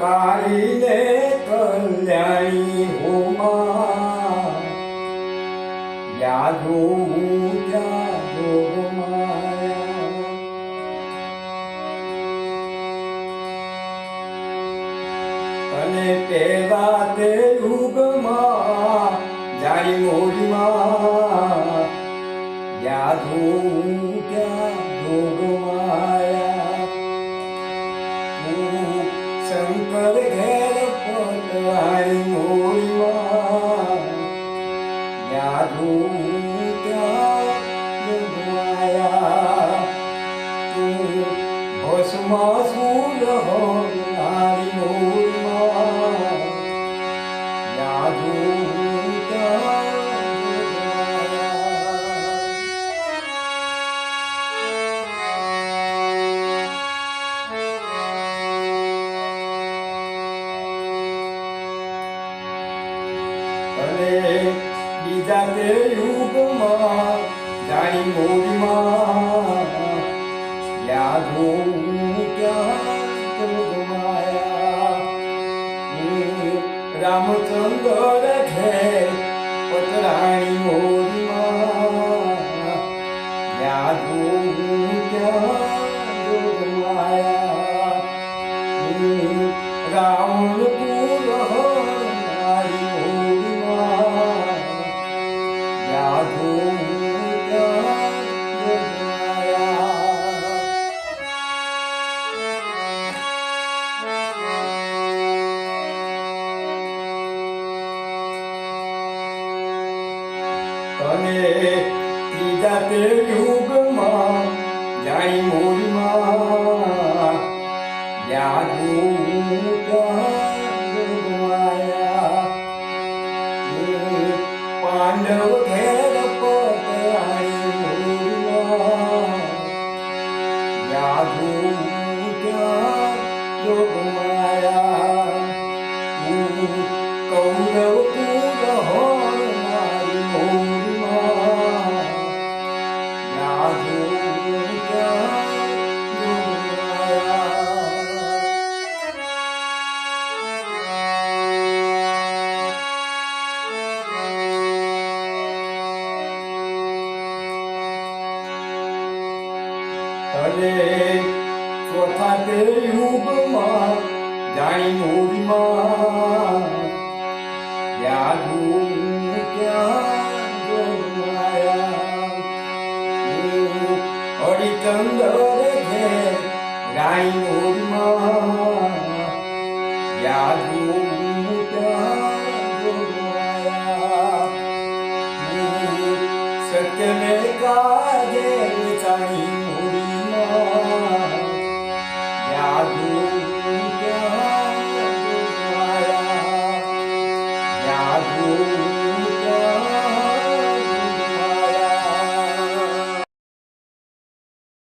કાળીને કલ્યાણી હોમા યાદો જાદો માયા અને પેલા તે યુગમાં જાણી મોરીમાં યાદો જાદો માયા શંકર ઘેર પટવાણી મોડીમાં યાદો ત્યાં જગવાયા તું ભસ્માસુર હોનારી મોડીમાં યાદો ત્યાં અને બીજા તે યુગમાં જાણી મોડીમાં યાદો રામચંદ્ર ઘેર પતરાણી મોરીમાં યાદો ક્યાં ગુમાયા અને ત્રીજા તે યુગમાં જાણી મોડીમાં યાદો ત્યાં ગુમાયા. પાંડવ ઘેર પતરાણી મોડીમાં યાદો ત્યાં ગુમાયા. Kaurava tale swatha te ubama dai murima ya du kya jo maya ori kandare ghe gai murima ya du kya jo maya satya me ka ge chai murima Oh.